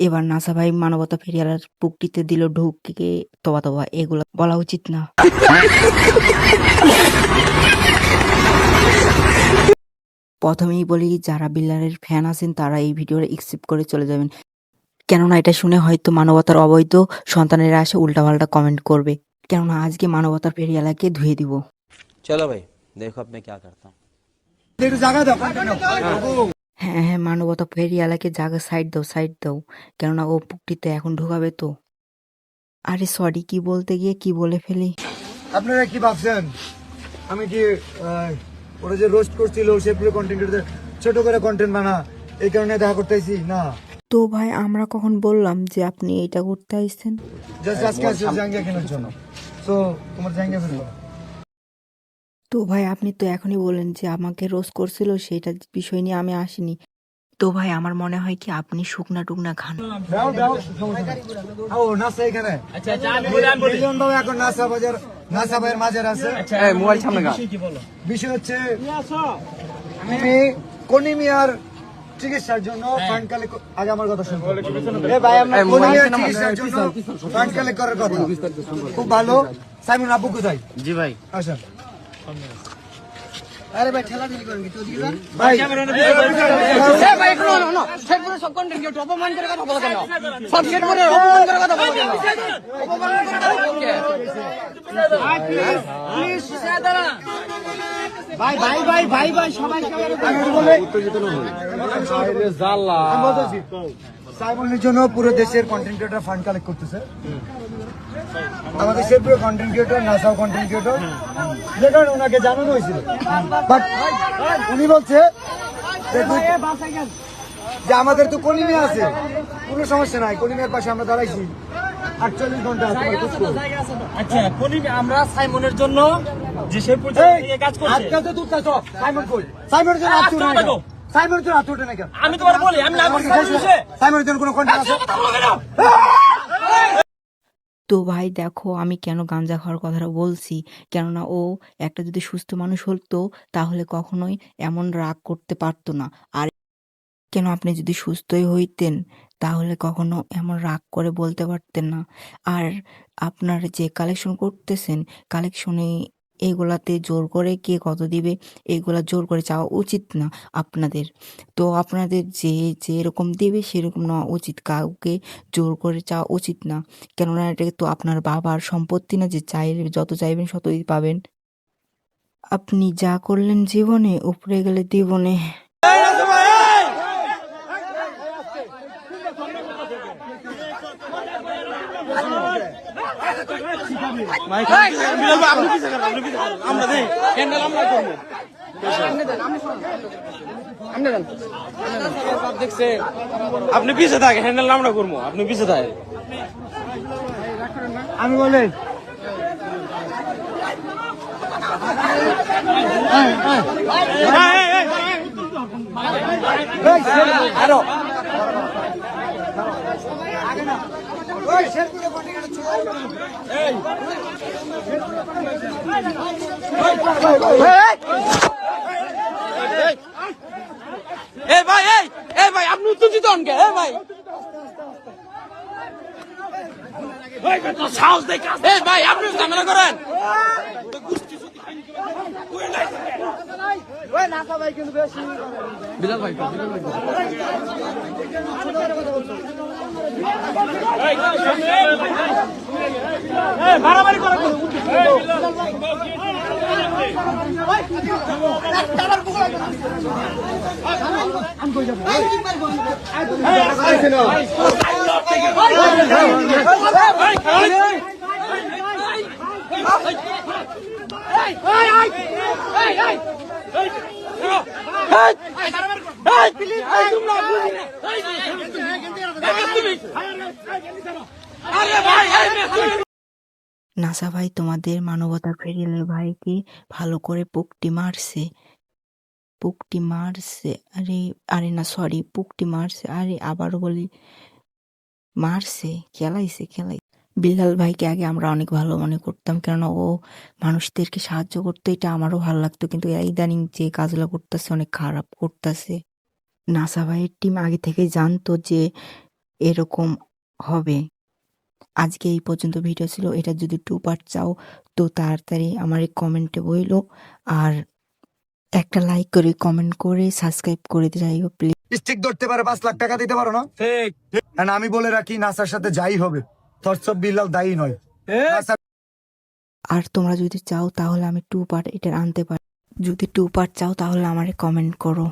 এবার নাসা ভাই মানবতা ফেরিয়ালার পুকটিতে দিল ঢুকে তবা তবা এগুলো বলা উচিত না। প্রথমেই বলি যারা বিল্লারের ফ্যান আছেন তারা এই ভিডিওটা এক্সেপ্ট করে চলে যাবেন। কেননা এটা শুনে হয়তো মানবতার অবৈধ সন্তানেরা আসে উল্টাপাল্টা কমেন্ট করবে। কেননা আজকে মানবতার ফেরিয়ালাকে ধুয়ে দিব। চলো ভাই দেখো আপনি কে করতাম। হ্যাঁ হ্যাঁ মানবতা ফেরিয়ালাকে জায়গা সাইড দাও সাইড দাও। কেননা ও পুকটিতে এখন ঢোকাবে তো। আরে সরি কি বলতে গিয়ে কি বলে ফেলি? আপনারা কি ভাবছেন? আমি কি ওরা যে রোস্ট করছিল সেগুলো কন্টেন্ট ছোট করে কন্টেন্ট বানা এই কারণে দেখা করতে আইছি? না। তো ভাই আমরা কখন বললাম যে আপনি এটা করতে আইছেন? জাস্ট আজকে জাঙ্গিয়া কেনার জন্য। তো তোমার জাঙ্গিয়া ফেলব তো ভাই আপনি তো এখনই বললেন যে আমাকে রোজ করছিল সেটা বিষয় নিয়ে আমি আসিনি। তো ভাই আমার মনে হয় কি আপনি শুকনা টুকনা খান। আচ্ছা আচ্ছা বিষয় হচ্ছে আমি কনিমিয়ার চিকিৎসার জন্য ফান্ড কালেক্ট আগে আমার কথা শুনুন। এ ভাই আমরা কনিমিয়ার চিকিৎসার জন্য ফান্ড কালেক্ট করার কথা। খুব ভালো। সাইমন আব্বু কোথায়? জি ভাই। আসেন। আরে ভাই ঠেলা ঠেলি করেন তো দিকে ভাই। আমি বলতেছি, সাইমনের জন্য পুরো দেশের কন্টেন্ট ক্রিয়েটর ফান্ড কালেক্ট করতেছে। আমাদের সেপ্রিয় কন্টেন্ট ক্রিয়েটর নাসাও কন্টেন্ট ক্রিয়েটর যে কারণে ওনাকে জানানো হয়েছিল। বাট উনি বলছে যে আমাদের তো কলিমে আছে। কোনো সমস্যা নাই কলিমের পাশে আমরা দাঁড়াইছি। আটচল্লিশ ঘণ্টা তোমার আচ্ছা কলিম আমরা সাইমনের জন্য যে সে এই, কাজ করছে। আজকাল তো দুধটা সাইমন কই? সাইমনের জন্য হাত উঠে না কেন? সাইমনের জন্য হাত উঠে না কেন? আমি তোমার বলি আমি না? সাইমনের জন্য কোনো কন্টেন্ট আছে? তো ভাই দেখো, আমি কেন গাঞ্জা খাওয়ার কথাটা বলছি? কেননা ও একটা যদি সুস্থ মানুষ হতো, তাহলে কখনোই এমন রাগ করতে পারতো না। আর কেন আপনি যদি সুস্থই হইতেন, তাহলে কখনো এমন রাগ করে বলতে পারতেন না। আর আপনার যে কালেকশন করতেছেন কালেকশনে এগুলাতে জোর করে কে কত দিবে? এগুলা জোর করে চাওয়া উচিত না আপনাদের। তো আপনাদের যে যেরকম দেবে সেরকম নেওয়া উচিত। কাউকে জোর করে চাওয়া উচিত না। কেননা এটা তো আপনার বাবার সম্পত্তি না, যে চাই যত চাইবেন ততই পাবেন। আপনি যা করলেন জীবনে, উপরে গেলে জীবনে আপনি পিছে থাকে হ্যান্ডেল আমরা করব আপনি পিছে থাকে আমি বলে আরও এ ভাই, এই এ ভাই, আপনি উত্তেজিত হন কে? এ ভাই। সাহস দেখ এ ভাই, আপনি ঝামেলা করেন। মারামারি করেন নাসা ভাই তোমাদের মানবতা ফেরিয়ালের ভাইকে ভালো করে পুকটি মারছে পুকটি মারছে আরে আরে না সরি পুকটি মারছে আরে আবারও বলি মারছে খেলাইছে খেলাই বিল্লাল ভাইকে আগে আমরা অনেক ভালো মনে করতাম কেননা ও মানুষদেরকে সাহায্য করতো এটা আমারও ভালো লাগতো। কিন্তু ইদানিং যে কাজগুলো করতেছে অনেক খারাপ করতেছে। নাসা ভাইয়ের টিম আগে থেকে জানতো যে এরকম হবে। আজকে এই পর্যন্ত ভিডিও ছিল এটা যদি টু পার্ট চাও তো তাড়াতাড়ি আমার এই কমেন্টে বইলো। আর একটা লাইক করে কমেন্ট করে সাবস্ক্রাইব করে যাইও প্লিজ স্টিক ধরতে পারে পাঁচ লাখ টাকা দিতে পারো না? ঠিক And আমি বলে রাখি নাসার সাথে যাই হবে। দায়ী নয়। আর তোমরা যদি চাও তাহলে আমি টু পার্ট এটা আনতে পারি যদি টু পার্ট চাও তাহলে আমারে কমেন্ট করো।